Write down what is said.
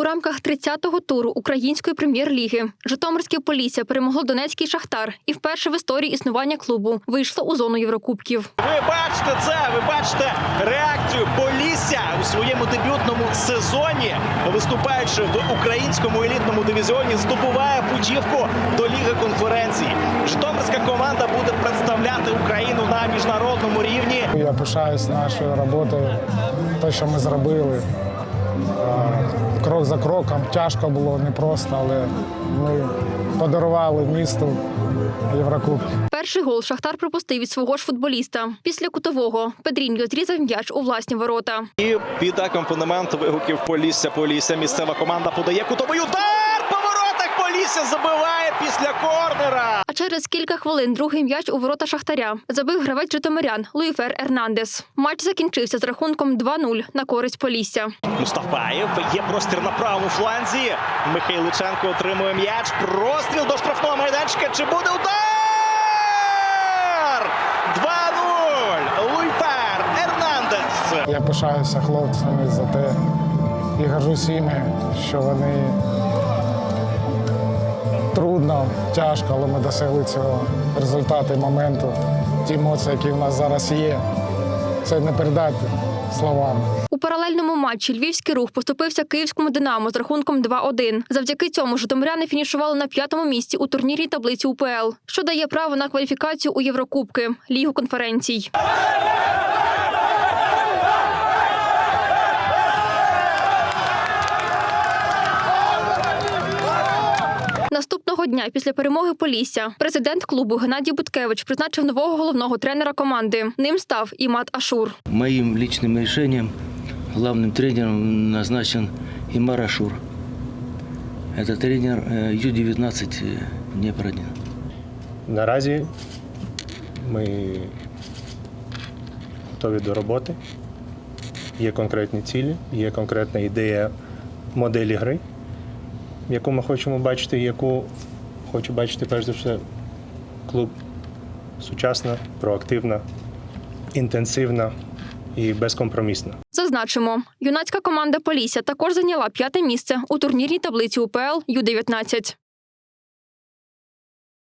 У рамках 30-го туру української прем'єр-ліги Житомирське Полісся перемогло Донецький Шахтар і вперше в історії існування клубу вийшло у зону Єврокубків. Ви бачите це, ви бачите реакцію Полісся у своєму дебютному сезоні, виступаючи в українському елітному дивізіоні, здобуває путівку до Ліги конференцій. Житомирська команда буде представляти Україну на міжнародному рівні. Я пишаюсь нашою роботою, те, що ми зробили. Крок за кроком тяжко було, непросто, але ми подарували місту Єврокубки. Перший гол Шахтар пропустив від свого ж футболіста. Після кутового Педріньо зрізав м'яч у власні ворота. І під акомпанемент вигуків Полісся, Полісся. Місцева команда подає кутовий удар. По забиває після корнера. А через кілька хвилин другий м'яч у ворота Шахтаря забив гравець житомирян Луїфер Ернандес. Матч закінчився з рахунком 2-0 на користь Полісся. Мустафаєв є простір на правому фланзі. Михайличенко отримує м'яч. Простріл до штрафного майданчика. Чи буде удар? 2-0. Луйфер Ернандес. Я пишаюся хлопцями за те і горжусь іми, що вони трудно, тяжко, але ми досягли цього результату моменту. Ті емоції, які в нас зараз є, це не передати словами. У паралельному матчі львівський рух поступився київському Динамо з рахунком 2-1. Завдяки цьому житомиряни фінішували на п'ятому місці у турнірній таблиці УПЛ, що дає право на кваліфікацію у Єврокубки Лігу конференцій. Наступного дня після перемоги Полісся президент клубу Геннадій Буткевич призначив нового головного тренера команди. Ним став Імат Ашур. Моим личным решением главным тренером назначен Имар Ашур. Это тренер э, Ю-19 э, Днепр 1. Наразі ми готові до роботи. Є конкретні цілі, є конкретна ідея моделі гри, яку ми хочемо бачити, яку хочу бачити перш за все клуб сучасна, проактивна, інтенсивна і безкомпромісна. Зазначимо, юнацька команда Полісся також зайняла п'яте місце у турнірній таблиці УПЛ Ю-19.